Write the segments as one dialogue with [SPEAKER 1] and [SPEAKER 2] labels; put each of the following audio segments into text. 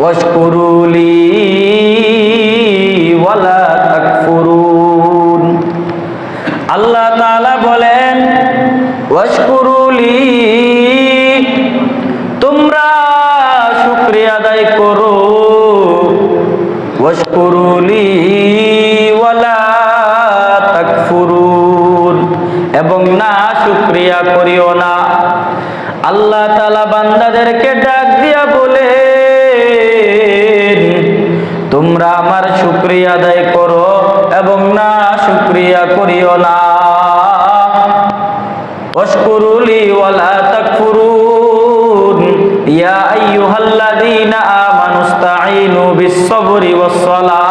[SPEAKER 1] واشكروا لي ولا تكفرون আল্লাহ তাআলা বলেন ওয়াশকুরুলি তোমরা শুকরিয়া আদায় করো ওয়াশকুরুলি ওয়ালা তাকফুরুন এবং না শুকরিয়া করিও না আল্লাহ তাআলা বান্দাদেরকে ডাক দিয়া তোমরা আমার শুক্রিয়া আদায় করো এবং না শুক্রিয়া করিও না। অশকুরুলি ওয়ালা তাকফুরুন। ইয়া আইয়ুহাল্লাযীনা আমানুস্তাঈনু বিস-সাবরি ওয়াস-সালাহ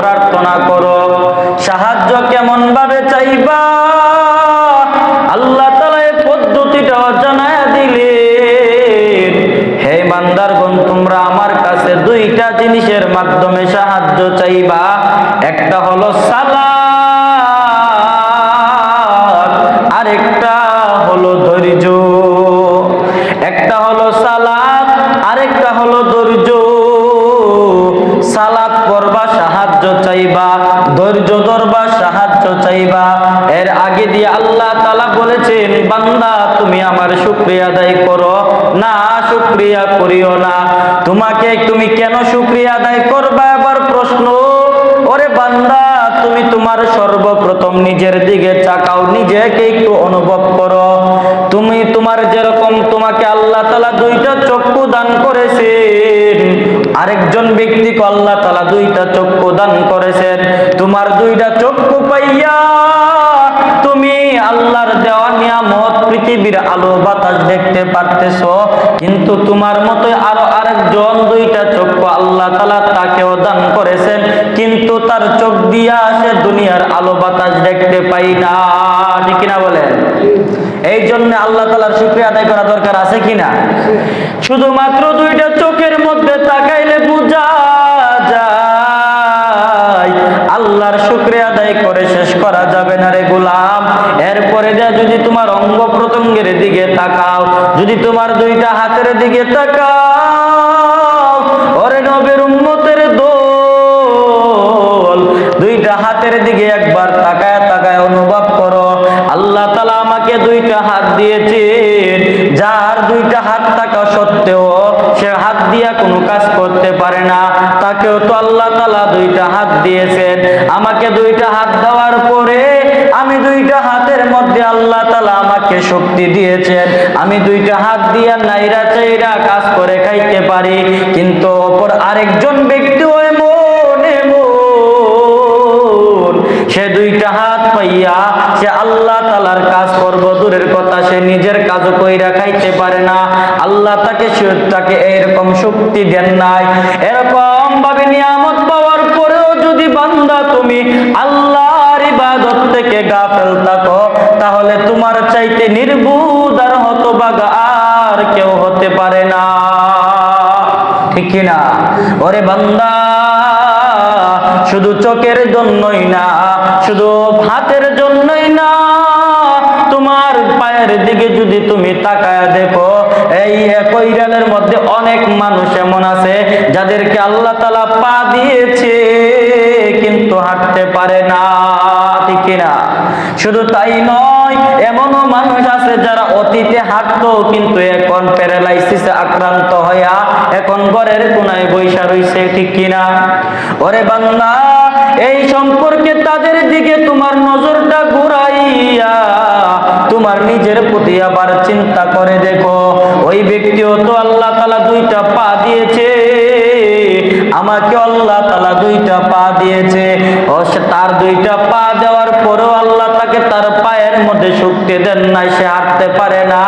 [SPEAKER 1] প্রার্থনা করো। সাহায্য কেমন ভাবে চাইবা? আল্লাহ তাআলা এই পদ্ধতিটা জানায় দিলেন হে ইমানদারগণ তোমরা আমার কাছে দুইটা জিনিসের মাধ্যমে সাহায্য চাইবা। একটা হলো সালাত, আরেকটা হলো ধৈর্য। দিয়ে আল্লাহ তালা বলেছেন, বান্দা, তুমি আমার শুক্রিয়া আদায় করো। না, শুক্রিয়া করিও না। তোমাকে তুমি কেন শুক্রিয়া আদায় করবা? এবার প্রশ্ন, ওরে বান্দা, তুমি তোমার সর্বপ্রথম নিজের দিকে চাকাও নিজেকে একটু অনুভব করো। তুমি তোমার যেরকম তোমাকে আল্লাহ তালা দুইটা চক্ষু দান করেছেন, আরেকজন ব্যক্তিকে আল্লাহ তালা দুইটা চক্ষু দান করেছেন। তোমার দুইটা চক্ষু পাইয়া আলো বাতাস দেখতে পারতেছ, কিন্তু তোমার মতো আরও আরেকজন দুইটা চক্ষু আল্লাহ তালা তাকেও দান করেছেন, কিন্তু তার চোখ দিয়া সে দুনিয়ার আলো বাতাস দেখতে পাই না। ঠিক কিনা বলেন? এই জন্য আল্লাহ তালার শুক্রিয়া আদায় করা দরকার আছে কিনা? শুধুমাত্র দুইটা চোখের মধ্যে তাকাইলে বুঝা যায়, আল্লাহর শুক্রিয়া আদায় করে শেষ করা যাবে না রে গোলাম। এরপরে দেয়া যদি তোমার অঙ্গ প্রত্যঙ্গের দিকে তাকাও, যদি তোমার দুইটা হাতের দিকে তাকাও, ওরে নবের উম্মতের দোল, দুইটা হাতের দিকে একবার তাকায় তাকায় অনুভব করো, আল্লাহ তালা আমাকে দুইটা হাত দিয়েছেন, যার দুইটা হাত থাকা সত্ত্বেও সে হাত দিয়া কোনো কাজ করতে পারে না, তাকেও তো আল্লাহ তালা দুইটা হাত দিয়েছেন, আমাকে দুইটা হাত দেওয়ার পরে মধ্যে আল্লাহ তালা আমাকে শক্তি দিয়েছেন। আমি দুইটা হাত দিয়া নাইরা চাইরা কাজ করে খাইতে পারি, কিন্তু অপর আরেকজন ব্যক্তিও এমন এমন সে দুইটা হাত পাইয়া সে আল্লাহ তালার কাজ করব, দূরের কথা সে নিজের কাজও কইরা খাইতে পারে না। আল্লাহ তাকে তাকে এরকম শক্তি দেন নাই। এরকম ভাবে নিয়ামত পাওয়ার পরেও যদি বান্দা তুমি আল্লাহর ইবাদত থেকে গাফেল থাকো, তাহলে তোমার চাইতে নির্বুদ আর হতবাগা আর কেউ হতে পারে না। ঠিক কিনা ওরে বান্দা, শুধু চোখের জন্যই না, শুধু হাতের জন্যই না, তোমার পায়ের দিকে যদি তুমি তাকায় দেখো, এই কৈরালের মধ্যে অনেক মানুষ এমন আছে, যাদেরকে আল্লাহ তালা পা দিয়েছে, কিন্তু হাঁটতে পারে না। ঠিক কিনা? শুধু তাই নয়, এমনও মানুষ আছে যারা অতীতে হাঁটতো, কিন্তু এখন প্যারালাইসিসে আক্রান্ত হইয়া এখন ঘরের কোনায় বৈশা রইছে, ঠিক কিনা? ওরে বান্দা, এই সম্পর্কে তাদের দিকে তোমার নজরটা ঘুরাইয়া তোমার নিজের প্রতি আবার চিন্তা করে দেখো। ওই ব্যক্তিও তো আল্লাহ তালা দুইটা পা দিয়েছে আমাকে আল্লাহ তালা দুইটা পা দিয়েছে। ও তার দুইটা পা মধ্যে দেন নাই, সে হাঁটতে পারে না।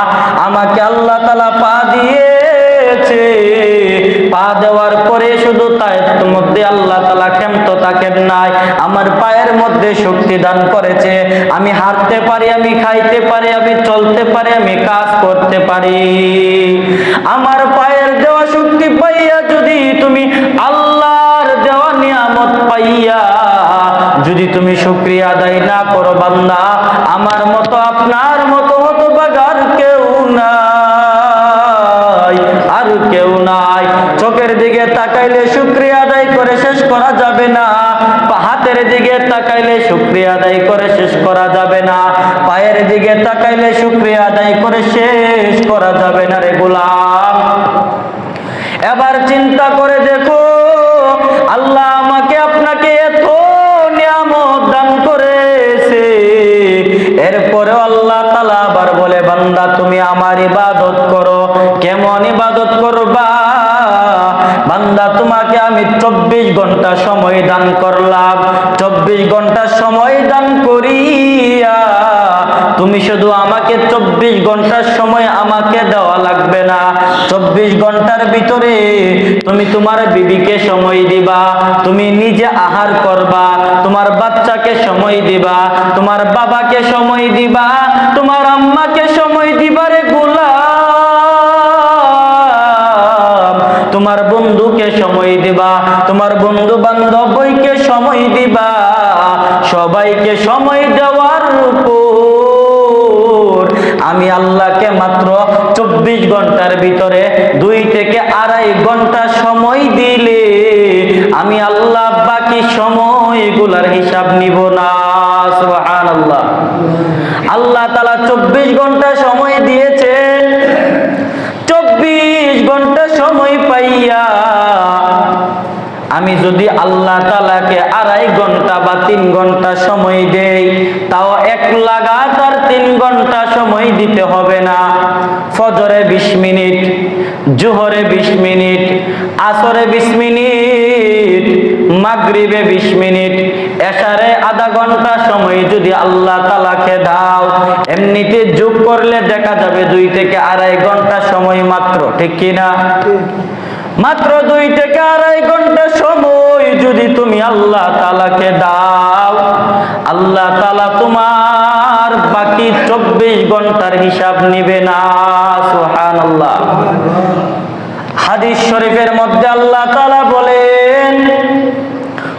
[SPEAKER 1] আমাকে আল্লাহ তালা পা দিয়েছে। পা দেওয়ার পরে শুধু তার মধ্যে আল্লাহ তালা ক্ষমত থাকেন নাই। আমার পায়ের মধ্যে শক্তি দান করেছে। আমি হাঁটতে পারি, আমি খাইতে পারি, আমি চলতে পারি, আমি কাজ করতে পারি। আমার পায়ের দেওয়া শক্তি পাইয়া যদি তুমি আল্লাহর যদি তুমি শুক্রিয়া আদায় না করো বান্দা, আমার মতো আপনার মতো হতো বাগার কেউ নাই, আর কেউ নাই। চোখের দিকে তাকাইলে শুক্রিয়া আদায় করে শেষ করা যাবে না, হাতের দিকে তাকাইলে শুক্রিয়া আদায় করে শেষ করা যাবে না, পায়ের দিকে তাকাইলে শুক্রিয়া আদায় করে শেষ করা যাবে না রে এরপরে আল্লাহ তালা আবার বলে, বান্দা, তুমি আমার ইবাদত করো। কেমন ইবাদত করবা? বান্দা, তোমাকে আমি চব্বিশ ঘণ্টা সময় দান করলাম। চব্বিশ ঘণ্টা সময় দান করিয়া তুমি শুধু আমাকে চব্বিশ ঘণ্টার সময় আমাকে দেওয়া লাগবে না। চব্বিশ ঘণ্টার ভিতরে তুমি তোমার বিবিকে সময় দিবা, তুমি নিজে আহার করবা, তোমার বাচ্চাকে সময় দিবা, তোমার বাবাকে সময় দিবা, তোমার আম্মাকে সময় দিবা রে গোলাম। তোমার বন্ধুকে সময় দিবা, তোমার বন্ধু বান্ধবকে সময় দিবা, সবাইকে সময় উপর আমি আল্লাহকে মাত্র চব্বিশ ঘণ্টার ভিতরে দুই থেকে আড়াই ঘণ্টা সময় দিলে আমি আল্লাহ বাকি সময়গুলার হিসাব নিব না। সুবহানাল্লাহ। আল্লাহ তালা চব্বিশ ঘণ্টা সময় দিয়েছেন। চব্বিশ ঘণ্টা সময় পাইয়া আমি যদি আল্লাহ তালাকে আড়াই ঘণ্টা বা তিন ঘণ্টা সময় দেই, তাও এক লাগাতার তিন ঘণ্টা সময় দিতে হবে না। ফজরে বিশ মিনিট, জোহরে বিশ মিনিট, আসরে বিশ মিনিট, মাগরিবে বিশ মিনিট, এশারে আধা ঘণ্টা সময় যদি আল্লাহ তালাকে দাও, এমনিতে যোগ করলে দেখা যাবে দুই থেকে আড়াই ঘণ্টা সময় মাত্র, ঠিক কিনা মাত্র দুই থেকে আড়াই ঘণ্টা সময় যদি তুমি আল্লাহ তালাকে দাও, আল্লাহ তালা তোমার বাকি চব্বিশ ঘণ্টার হিসাব নিবে না হাদিস শরীফের মধ্যে আল্লাহ তালা বলেন,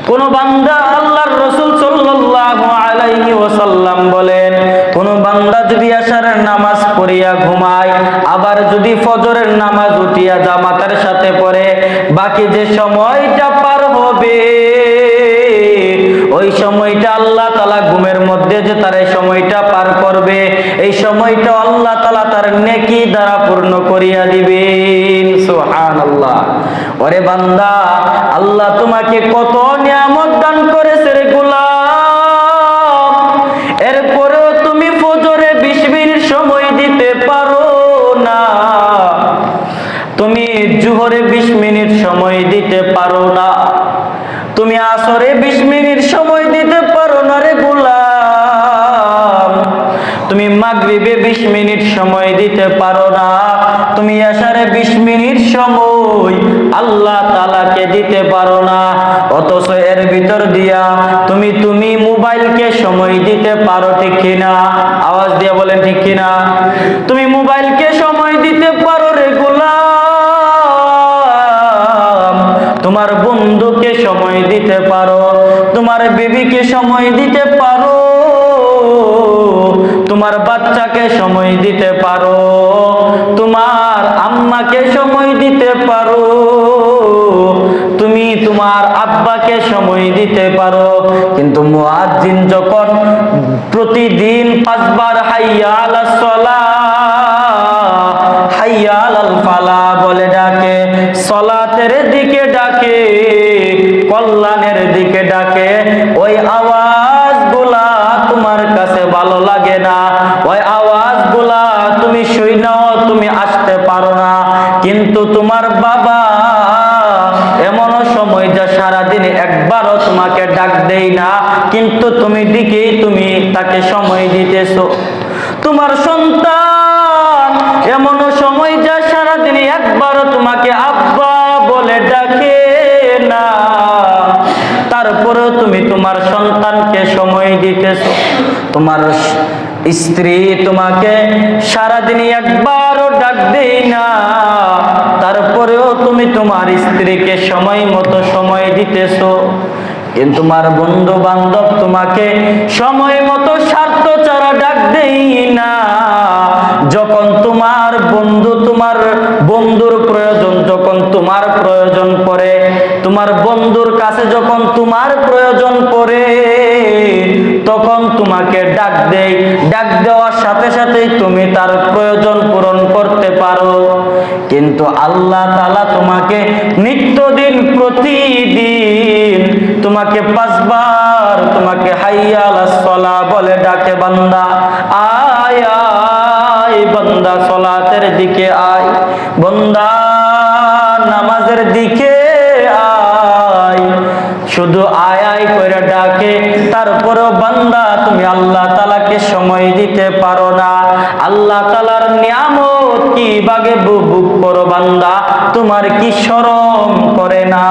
[SPEAKER 1] কোন বান্দা আল্লাহর রসুল সাল্লাল্লাহু আলাইহি ওয়াসাল্লাম বলেন, কোন বান্দা যদি আশারের নামাজ পড়িয়া ঘুমায়, আবার যদি ফজরের নামাজ উঠিয়া জামাতের সাথে পড়ে, বাকি যে সময়টা পার হবে, ওই সময়টা আল্লাহ ঘুমের মধ্যে যে তার এই সময়টা পার করবে, এই সময়টা আল্লাহ তালা তার নেকি দ্বারা পূর্ণ করিয়া দিবেন। সুহান আল্লাহ ওরে বান্দা, আল্লাহ তোমাকে কত নিয়ামত দান করেছে রে গোলাম। এরপরেও তুমি ফজরে বিশ মিনিট সময় দিতে পারো না। তুমি জুহরে বিশ মিনিট সময় দিতে পারো না। তুমি আসরে বিশ মিনিট সময় মাগরিবে বিশ মিনিট সময় দিতে পারো না। তুমি আসারে বিশ মিনিট সময় আল্লাহ তালাকে দিতে পারো না। অথচ এর ভিতর দিয়া তুমি তুমি মোবাইলকে সময় দিতে পারো ঠিক কিনা? আওয়াজ দিয়ে বলেন ঠিক কিনা? তুমি মোবাইলকে সময় দিতে পারো রে তোমার বন্ধুকে সময় দিতে পারো। তোমার বিবিকে সময় দিতে তোমার বাচ্চাকে সময় দিতে পারো, তোমার আম্মাকে সময় দিতে পারো, তুমি তোমার আব্বাকে সময় দিতে পারো। কিন্তু মুয়াজ্জিন যখন প্রতিদিন পাঁচবার হাইয়া আলাস সালাহ হাইয়া আলাল ফালা বলে ডাকে, সলাতের দিকে ডাকে, কল্যাণের দিকে ডাকে, ওই আওয়াজগুলা তোমার কাছে ভালো লাগে না। তুমি আসতে পারো না। কিন্তু তোমার বাবা এমনও সময় যা সারাদিন একবারও তোমাকে ডাক দেই না, কিন্তু তুমি দিকেই তুমি তাকে সময় দিতেছো। তোমার সন্তান এমনও সময় যা সারাদিন একবারও তোমাকে আব্বা বলে ডাকে না। তারপরেও তুমি তোমার সন্তানকে সময় দিতেছো। তোমার স্ত্রী তোমাকে সারাদিন একবারও ডাক দেই না। তারপরেও তুমি তোমার স্ত্রীকে সময় মতো সময় দিতেছো। কিন্তু তোমার বন্ধু বান্ধব তোমাকে সময় মতো স্বার্থ ছাড়া ডাক দেই না। যখন তোমার বন্ধু তোমার বন্ধুর প্রয়োজন, যখন তোমার প্রয়োজন পড়ে, তোমার বন্ধুর কাছে যখন তোমার প্রয়োজন পড়ে কিন্তু আল্লাহ তালা তোমাকে নিত্যদিন প্রতিদিন তোমাকে পাঁচবার তোমাকে হাইয়াল বলে ডাকে, বান্দা। আয় আয়, বান্দা, সলাতের দিকে আয়। বন্দা, নামাজের দিকে আয়। শুধু আয় আয় করে ডাকে, তারপরও বান্দা, তুমি আল্লাহ তালাকে সময় দিতে পারো না। আল্লাহ তালার নিয়ামত কি বাগে বুক করো বান্দা তোমার কি শরম করে না?